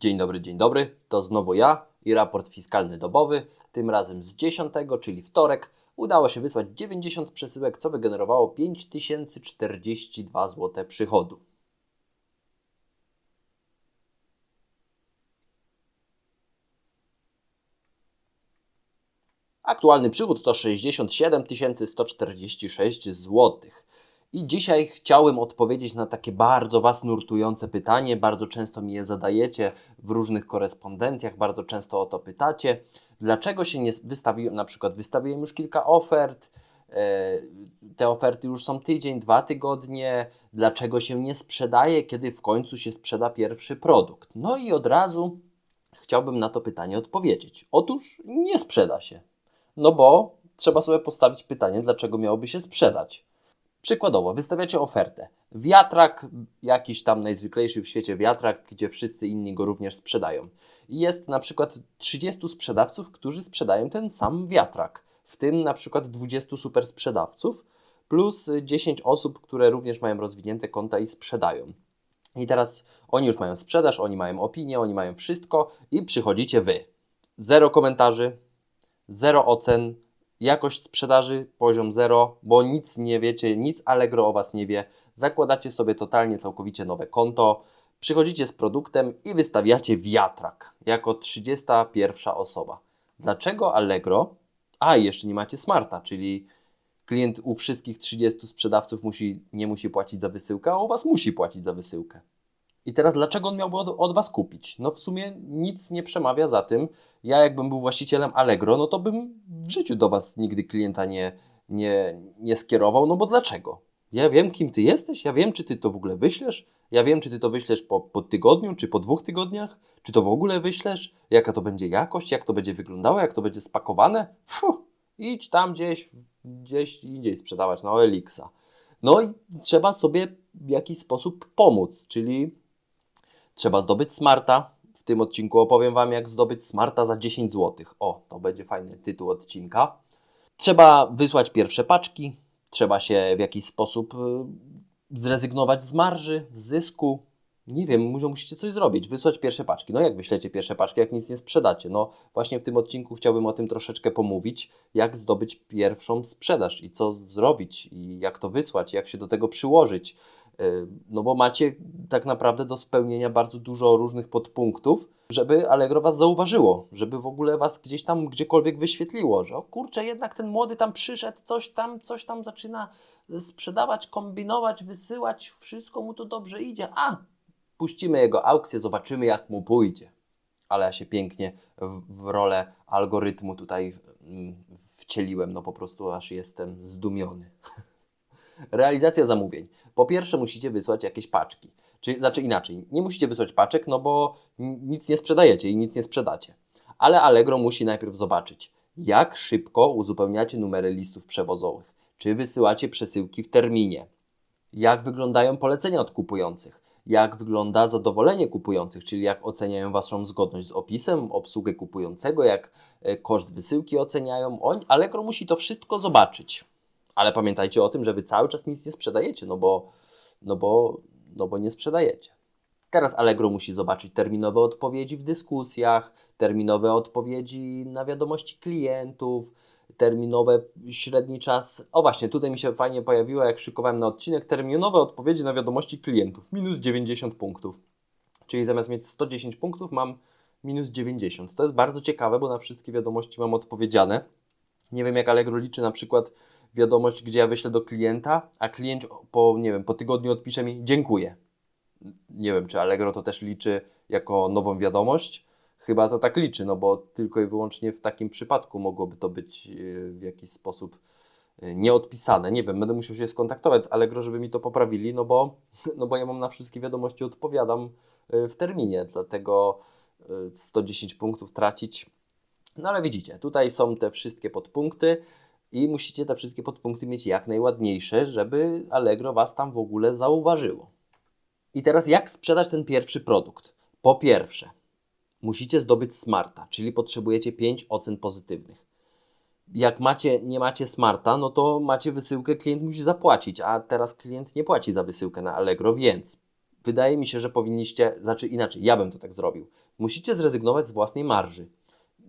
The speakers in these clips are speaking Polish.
Dzień dobry, dzień dobry. To znowu ja i raport fiskalny dobowy. Tym razem z 10, czyli wtorek, udało się wysłać 90 przesyłek, co wygenerowało 5042 zł przychodu. Aktualny przychód to 67 146 zł. I dzisiaj chciałem odpowiedzieć na takie bardzo Was nurtujące pytanie. Bardzo często mi je zadajecie w różnych korespondencjach, bardzo często o to pytacie. Dlaczego się nie wystawiłem, na przykład wystawiłem już kilka ofert, e, te oferty już są tydzień, dwa tygodnie, dlaczego się nie sprzedaje, kiedy w końcu się sprzeda pierwszy produkt? No i od razu chciałbym na to pytanie odpowiedzieć. Otóż nie sprzeda się. No bo trzeba sobie postawić pytanie, dlaczego miałoby się sprzedać. Przykładowo, wystawiacie ofertę. Wiatrak, jakiś tam najzwyklejszy w świecie wiatrak, gdzie wszyscy inni go również sprzedają. Jest na przykład 30 sprzedawców, którzy sprzedają ten sam wiatrak. W tym na przykład 20 super sprzedawców, plus 10 osób, które również mają rozwinięte konta i sprzedają. I teraz oni już mają sprzedaż, oni mają opinię, oni mają wszystko i przychodzicie wy. Zero komentarzy, zero ocen, jakość sprzedaży poziom zero, bo nic nie wiecie, nic Allegro o Was nie wie. Zakładacie sobie totalnie, całkowicie nowe konto, przychodzicie z produktem i wystawiacie wiatrak jako 31 osoba. Dlaczego Allegro? A, jeszcze nie macie smarta, czyli klient u wszystkich 30 sprzedawców musi, nie musi płacić za wysyłkę, a u Was musi płacić za wysyłkę. I teraz dlaczego on miałby od, od, Was kupić? No w sumie nic nie przemawia za tym. Ja jakbym był właścicielem Allegro, no to bym w życiu do Was nigdy klienta nie, nie, nie skierował, no bo dlaczego? Ja wiem, kim Ty jesteś, ja wiem, czy Ty to w ogóle wyślesz, ja wiem, czy Ty to wyślesz po, po tygodniu, czy po dwóch tygodniach, czy to w ogóle wyślesz, jaka to będzie jakość, jak to będzie wyglądało, jak to będzie spakowane. Fuh, idź tam gdzieś, gdzieś indziej sprzedawać na OLX-a. No i trzeba sobie w jakiś sposób pomóc, czyli Trzeba zdobyć smarta. W tym odcinku opowiem Wam, jak zdobyć smarta za 10 zł. O, to będzie fajny tytuł odcinka. Trzeba wysłać pierwsze paczki. Trzeba się w jakiś sposób y, zrezygnować z marży, z zysku. Nie wiem, może musicie coś zrobić, wysłać pierwsze paczki. No jak wyślecie pierwsze paczki, jak nic nie sprzedacie? No właśnie w tym odcinku chciałbym o tym troszeczkę pomówić, jak zdobyć pierwszą sprzedaż i co zrobić i jak to wysłać, jak się do tego przyłożyć. No bo macie tak naprawdę do spełnienia bardzo dużo różnych podpunktów, żeby Allegro Was zauważyło, żeby w ogóle Was gdzieś tam gdziekolwiek wyświetliło, że o kurczę, jednak ten młody tam przyszedł, coś tam, coś tam zaczyna sprzedawać, kombinować, wysyłać, wszystko mu to dobrze idzie. A, puścimy jego aukcję, zobaczymy jak mu pójdzie. Ale ja się pięknie w, w rolę algorytmu tutaj wcieliłem, no po prostu aż jestem zdumiony. Realizacja zamówień. Po pierwsze musicie wysłać jakieś paczki. Czyli, znaczy inaczej, nie musicie wysłać paczek, no bo nic nie sprzedajecie i nic nie sprzedacie. Ale Allegro musi najpierw zobaczyć, jak szybko uzupełniacie numery listów przewozowych. Czy wysyłacie przesyłki w terminie? Jak wyglądają polecenia od kupujących? Jak wygląda zadowolenie kupujących, czyli jak oceniają Waszą zgodność z opisem, obsługę kupującego, jak e, koszt wysyłki oceniają. Allegro musi to wszystko zobaczyć. Ale pamiętajcie o tym, że wy cały czas nic nie sprzedajecie, no bo, no bo, no bo nie sprzedajecie. Teraz Allegro musi zobaczyć terminowe odpowiedzi w dyskusjach, terminowe odpowiedzi na wiadomości klientów, terminowe średni czas. O właśnie, tutaj mi się fajnie pojawiło, jak szykowałem na odcinek, terminowe odpowiedzi na wiadomości klientów. Minus 90 punktów. Czyli zamiast mieć 110 punktów, mam minus 90. To jest bardzo ciekawe, bo na wszystkie wiadomości mam odpowiedziane. Nie wiem, jak Allegro liczy na przykład wiadomość, gdzie ja wyślę do klienta, a klient po, nie wiem, po tygodniu odpisze mi dziękuję. Nie wiem, czy Allegro to też liczy jako nową wiadomość. Chyba to tak liczy, no bo tylko i wyłącznie w takim przypadku mogłoby to być e, w jakiś sposób e, nieodpisane. Nie wiem, będę musiał się skontaktować z Allegro, żeby mi to poprawili, no bo, no bo ja mam na wszystkie wiadomości odpowiadam e, w terminie, dlatego 110 punktów tracić. No ale widzicie, tutaj są te wszystkie podpunkty i musicie te wszystkie podpunkty mieć jak najładniejsze, żeby Allegro Was tam w ogóle zauważyło. I teraz jak sprzedać ten pierwszy produkt? Po pierwsze, musicie zdobyć smarta, czyli potrzebujecie 5 ocen pozytywnych. Jak macie, nie macie smarta, no to macie wysyłkę, klient musi zapłacić, a teraz klient nie płaci za wysyłkę na Allegro, więc wydaje mi się, że powinniście, znaczy inaczej, ja bym to tak zrobił. Musicie zrezygnować z własnej marży,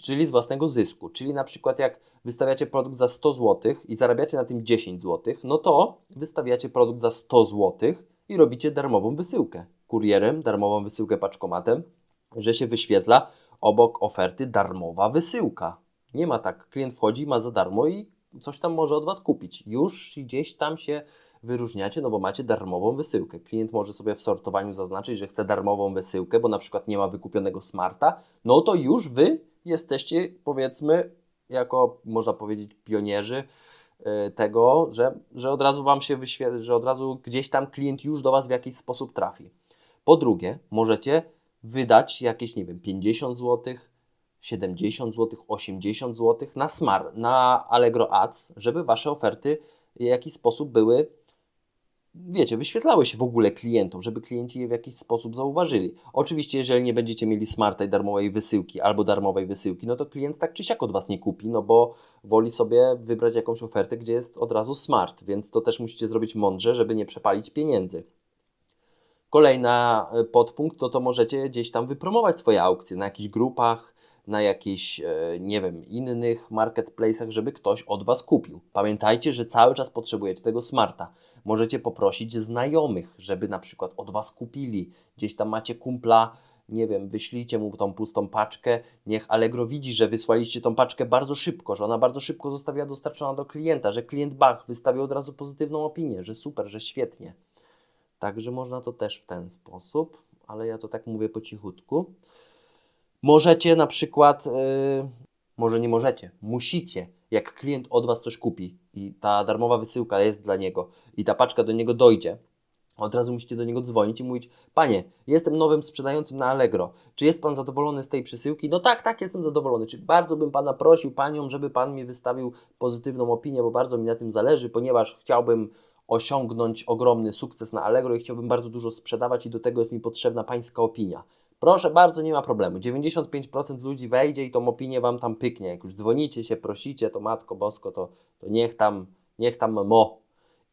czyli z własnego zysku. Czyli na przykład jak wystawiacie produkt za 100 zł i zarabiacie na tym 10 zł, no to wystawiacie produkt za 100 zł i robicie darmową wysyłkę. Kurierem, darmową wysyłkę paczkomatem, że się wyświetla obok oferty darmowa wysyłka. Nie ma tak, klient wchodzi, ma za darmo i coś tam może od Was kupić. Już gdzieś tam się wyróżniacie, no bo macie darmową wysyłkę. Klient może sobie w sortowaniu zaznaczyć, że chce darmową wysyłkę, bo na przykład nie ma wykupionego smarta, no to już Wy jesteście, powiedzmy, jako, można powiedzieć, pionierzy y, tego, że, że od razu Wam się wyświetli, że od razu gdzieś tam klient już do Was w jakiś sposób trafi. Po drugie, możecie wydać jakieś, nie wiem, 50 zł, 70 zł, 80 zł na Smart, na Allegro Ads, żeby Wasze oferty w jakiś sposób były, wiecie, wyświetlały się w ogóle klientom, żeby klienci je w jakiś sposób zauważyli. Oczywiście, jeżeli nie będziecie mieli Smarta i darmowej wysyłki albo darmowej wysyłki, no to klient tak czy siak od Was nie kupi, no bo woli sobie wybrać jakąś ofertę, gdzie jest od razu Smart, więc to też musicie zrobić mądrze, żeby nie przepalić pieniędzy. Kolejna y, podpunkt, no to możecie gdzieś tam wypromować swoje aukcje na jakichś grupach, na jakichś, e, nie wiem, innych marketplace'ach, żeby ktoś od Was kupił. Pamiętajcie, że cały czas potrzebujecie tego smarta. Możecie poprosić znajomych, żeby na przykład od Was kupili. Gdzieś tam macie kumpla, nie wiem, wyślijcie mu tą pustą paczkę, niech Allegro widzi, że wysłaliście tą paczkę bardzo szybko, że ona bardzo szybko została dostarczona do klienta, że klient Bach wystawił od razu pozytywną opinię, że super, że świetnie. Także można to też w ten sposób, ale ja to tak mówię po cichutku. Możecie na przykład, yy, może nie możecie, musicie, jak klient od Was coś kupi i ta darmowa wysyłka jest dla niego i ta paczka do niego dojdzie, od razu musicie do niego dzwonić i mówić: Panie, jestem nowym sprzedającym na Allegro. Czy jest Pan zadowolony z tej przesyłki? No tak, tak, jestem zadowolony. Czy bardzo bym Pana prosił, Panią, żeby Pan mi wystawił pozytywną opinię, bo bardzo mi na tym zależy, ponieważ chciałbym osiągnąć ogromny sukces na Allegro i chciałbym bardzo dużo sprzedawać i do tego jest mi potrzebna Pańska opinia. Proszę bardzo, nie ma problemu. 95% ludzi wejdzie i tą opinię Wam tam pyknie. Jak już dzwonicie się, prosicie, to Matko Bosko, to, to niech tam, niech tam mo.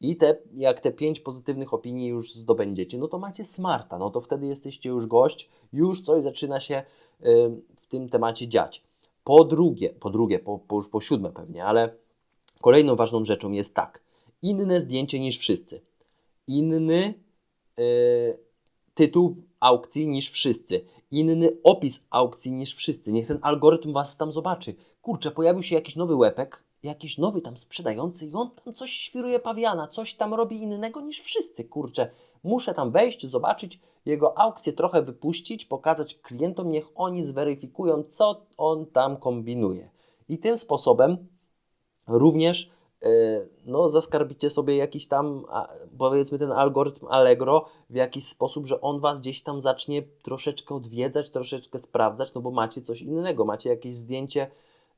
I te, jak te pięć pozytywnych opinii już zdobędziecie, no to macie smarta, no to wtedy jesteście już gość, już coś zaczyna się w tym temacie dziać. Po drugie, po drugie, po, po już po siódme pewnie, ale kolejną ważną rzeczą jest tak, inne zdjęcie niż wszyscy. Inny y, tytuł aukcji niż wszyscy. Inny opis aukcji niż wszyscy. Niech ten algorytm Was tam zobaczy. Kurczę, pojawił się jakiś nowy łepek, jakiś nowy tam sprzedający i on tam coś świruje pawiana, coś tam robi innego niż wszyscy. Kurczę, muszę tam wejść, zobaczyć jego aukcję, trochę wypuścić, pokazać klientom, niech oni zweryfikują, co on tam kombinuje. I tym sposobem również no, zaskarbicie sobie jakiś tam, powiedzmy, ten algorytm Allegro w jakiś sposób, że on Was gdzieś tam zacznie troszeczkę odwiedzać, troszeczkę sprawdzać, no bo macie coś innego, macie jakieś zdjęcie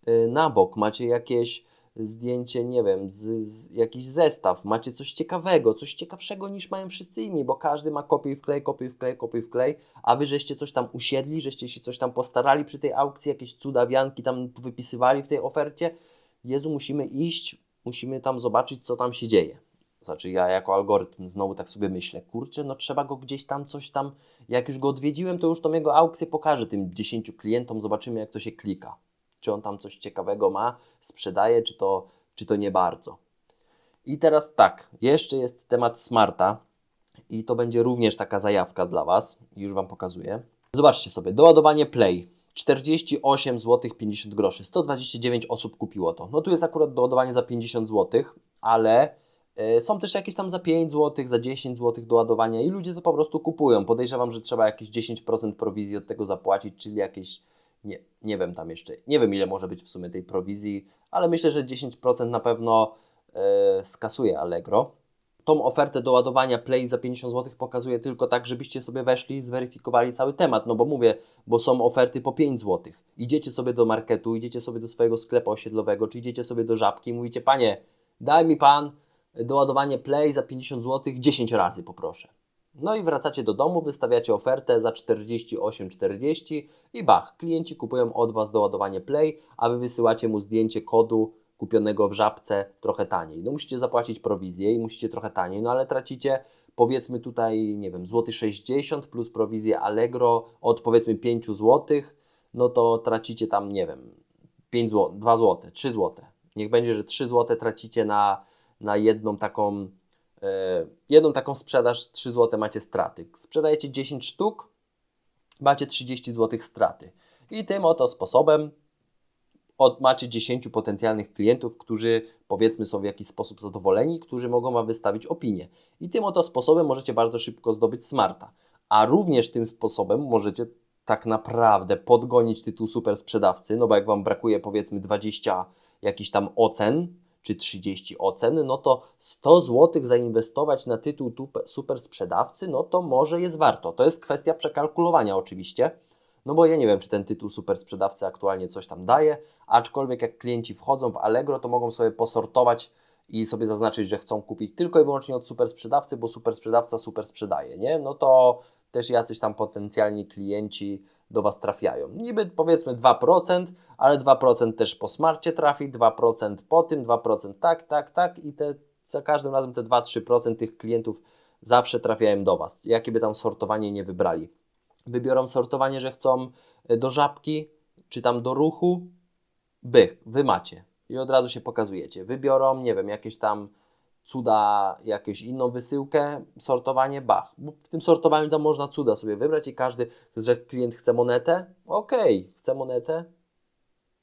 y, na bok, macie jakieś zdjęcie, nie wiem, z, z, jakiś zestaw, macie coś ciekawego, coś ciekawszego niż mają wszyscy inni, bo każdy ma kopiuj wklej, kopiuj wklej, kopiuj wklej, a wy żeście coś tam usiedli, żeście się coś tam postarali przy tej aukcji, jakieś cudawianki tam wypisywali w tej ofercie. Jezu, musimy iść, musimy tam zobaczyć, co tam się dzieje. Znaczy, ja jako algorytm znowu tak sobie myślę, kurczę, no trzeba go gdzieś tam, coś tam, jak już go odwiedziłem, to już tą jego aukcję pokażę tym 10 klientom, zobaczymy, jak to się klika. Czy on tam coś ciekawego ma, sprzedaje, czy to, czy to nie bardzo. I teraz tak, jeszcze jest temat smarta i to będzie również taka zajawka dla Was, już Wam pokazuję. Zobaczcie sobie, doładowanie Play 48 zł 50 groszy. 129 osób kupiło to. No tu jest akurat doładowanie za 50 zł, ale y, są też jakieś tam za 5 zł, za 10 zł doładowania i ludzie to po prostu kupują. Podejrzewam, że trzeba jakieś 10% prowizji od tego zapłacić, czyli jakieś nie, nie wiem tam jeszcze, nie wiem ile może być w sumie tej prowizji, ale myślę, że 10% na pewno y, skasuje Allegro tą ofertę do ładowania Play za 50 zł pokazuję tylko tak, żebyście sobie weszli i zweryfikowali cały temat. No bo mówię, bo są oferty po 5 zł. Idziecie sobie do marketu, idziecie sobie do swojego sklepu osiedlowego, czy idziecie sobie do żabki i mówicie, panie, daj mi pan doładowanie Play za 50 zł 10 razy poproszę. No i wracacie do domu, wystawiacie ofertę za 48,40 i bach, klienci kupują od Was doładowanie Play, a Wy wysyłacie mu zdjęcie kodu kupionego w żabce trochę taniej. No musicie zapłacić prowizję i musicie trochę taniej, no ale tracicie powiedzmy tutaj, nie wiem, złoty 60 plus prowizję Allegro od powiedzmy 5 zł, no to tracicie tam, nie wiem, 5 zł, 2 zł, 3 zł. Niech będzie, że 3 zł tracicie na, na jedną taką e, jedną taką sprzedaż, 3 zł macie straty. Sprzedajecie 10 sztuk, macie 30 zł straty. I tym oto sposobem od, macie 10 potencjalnych klientów, którzy powiedzmy są w jakiś sposób zadowoleni, którzy mogą Wam wystawić opinię. I tym oto sposobem możecie bardzo szybko zdobyć smarta. A również tym sposobem możecie tak naprawdę podgonić tytuł super sprzedawcy, no bo jak Wam brakuje powiedzmy 20 jakichś tam ocen, czy 30 ocen, no to 100 zł zainwestować na tytuł super sprzedawcy, no to może jest warto. To jest kwestia przekalkulowania oczywiście. No bo ja nie wiem, czy ten tytuł super sprzedawcy aktualnie coś tam daje, aczkolwiek jak klienci wchodzą w Allegro, to mogą sobie posortować i sobie zaznaczyć, że chcą kupić tylko i wyłącznie od super sprzedawcy, bo super sprzedawca super sprzedaje, nie? No to też jacyś tam potencjalni klienci do Was trafiają. Niby powiedzmy 2%, ale 2% też po smarcie trafi, 2% po tym, 2% tak, tak, tak i te, za każdym razem te 2-3% tych klientów zawsze trafiają do Was, jakie by tam sortowanie nie wybrali wybiorą sortowanie, że chcą e, do żabki, czy tam do ruchu, bych, wy macie. I od razu się pokazujecie. Wybiorą, nie wiem, jakieś tam cuda, jakąś inną wysyłkę, sortowanie, bach. Bo w tym sortowaniu tam można cuda sobie wybrać i każdy, że klient chce monetę, okej, chce monetę,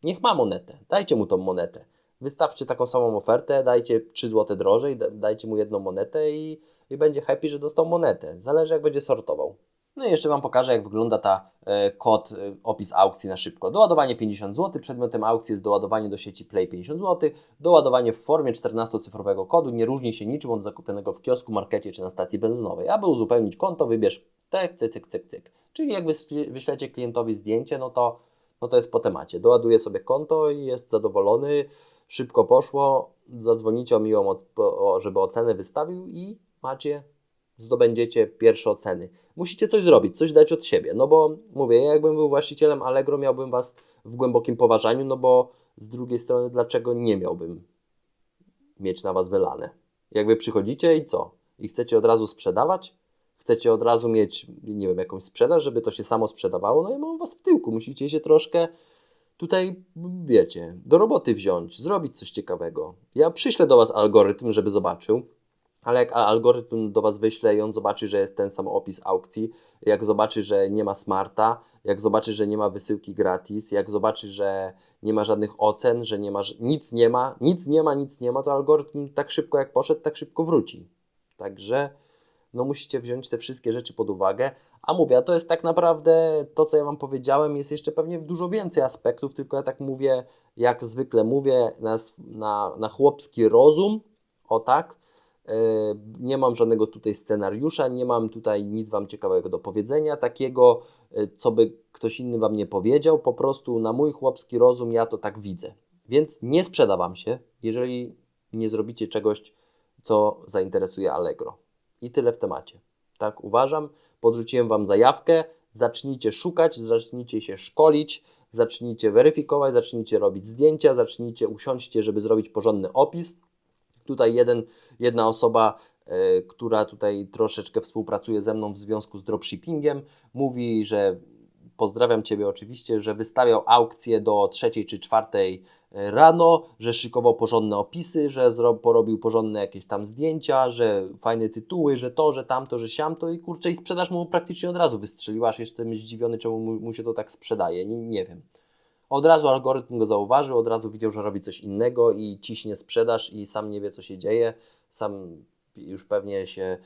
niech ma monetę, dajcie mu tą monetę. Wystawcie taką samą ofertę, dajcie 3 zł drożej, da- dajcie mu jedną monetę i, i będzie happy, że dostał monetę. Zależy jak będzie sortował. No i jeszcze Wam pokażę, jak wygląda ta e, kod, e, opis aukcji na szybko. Doładowanie 50 zł, przedmiotem aukcji jest doładowanie do sieci Play 50 zł. Doładowanie w formie 14-cyfrowego kodu nie różni się niczym od zakupionego w kiosku, markecie czy na stacji benzynowej. Aby uzupełnić konto, wybierz cyk, cyk, cyk, cyk, cyk. Czyli jak wyśle- wyślecie klientowi zdjęcie, no to, no to jest po temacie. Doładuje sobie konto i jest zadowolony, szybko poszło, zadzwonicie o miłą, żeby ocenę wystawił i macie zdobędziecie pierwsze oceny. Musicie coś zrobić, coś dać od siebie, no bo mówię, ja jakbym był właścicielem Allegro, miałbym Was w głębokim poważaniu, no bo z drugiej strony, dlaczego nie miałbym mieć na Was wylane? Jak Wy przychodzicie i co? I chcecie od razu sprzedawać? Chcecie od razu mieć, nie wiem, jakąś sprzedaż, żeby to się samo sprzedawało? No ja mam Was w tyłku, musicie się troszkę tutaj, wiecie, do roboty wziąć, zrobić coś ciekawego. Ja przyślę do Was algorytm, żeby zobaczył, ale jak algorytm do Was wyśle i on zobaczy, że jest ten sam opis aukcji, jak zobaczy, że nie ma smarta, jak zobaczy, że nie ma wysyłki gratis, jak zobaczy, że nie ma żadnych ocen, że nie ma, nic nie ma, nic nie ma, nic nie ma, to algorytm tak szybko jak poszedł, tak szybko wróci. Także no musicie wziąć te wszystkie rzeczy pod uwagę. A mówię, a to jest tak naprawdę to, co ja Wam powiedziałem, jest jeszcze pewnie dużo więcej aspektów, tylko ja tak mówię, jak zwykle mówię, na, na, na chłopski rozum, o tak. E, Nie mam żadnego tutaj scenariusza, nie mam tutaj nic Wam ciekawego do powiedzenia, takiego, e, co by ktoś inny Wam nie powiedział. Po prostu na mój chłopski rozum ja to tak widzę. Więc nie sprzeda Wam się, jeżeli nie zrobicie czegoś, co zainteresuje Allegro. I tyle w temacie. Tak uważam. Podrzuciłem Wam zajawkę. Zacznijcie szukać, zacznijcie się szkolić, zacznijcie weryfikować, zacznijcie robić zdjęcia, zacznijcie usiądźcie, żeby zrobić porządny opis. Tutaj jeden, jedna osoba, e, która tutaj troszeczkę współpracuje ze mną w związku z dropshippingiem, mówi, że pozdrawiam Ciebie oczywiście, że wystawiał aukcję do trzeciej czy czwartej e, rano, że szykował porządne opisy, że porobił porządne jakieś tam zdjęcia, że fajne tytuły, że to, że tamto, że siamto i kurczę i sprzedaż mu praktycznie od razu wystrzeliła, aż jestem zdziwiony, czemu mu, mu się to tak sprzedaje, nie, nie wiem. Od razu algorytm go zauważył, od razu widział, że robi coś innego i ciśnie sprzedaż i sam nie wie, co się dzieje. Sam już pewnie się,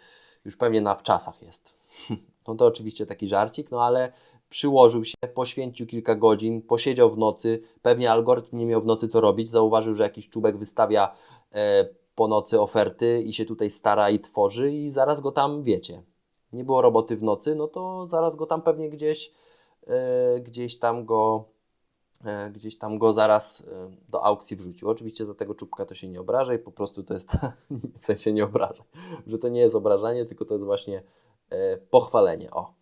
już pewnie na wczasach jest. No to oczywiście taki żarcik, no ale przyłożył się, poświęcił kilka godzin, posiedział w nocy, pewnie algorytm nie miał w nocy co robić, zauważył, że jakiś czubek wystawia e, po nocy oferty i się tutaj stara i tworzy i zaraz go tam, wiecie, nie było roboty w nocy, no to zaraz go tam pewnie gdzieś, e, gdzieś tam go gdzieś tam go zaraz e, do aukcji wrzucił. Oczywiście za tego czubka to się nie obrażaj, po prostu to jest, w sensie nie obraża, że to nie jest obrażanie, tylko to jest właśnie e, pochwalenie. O,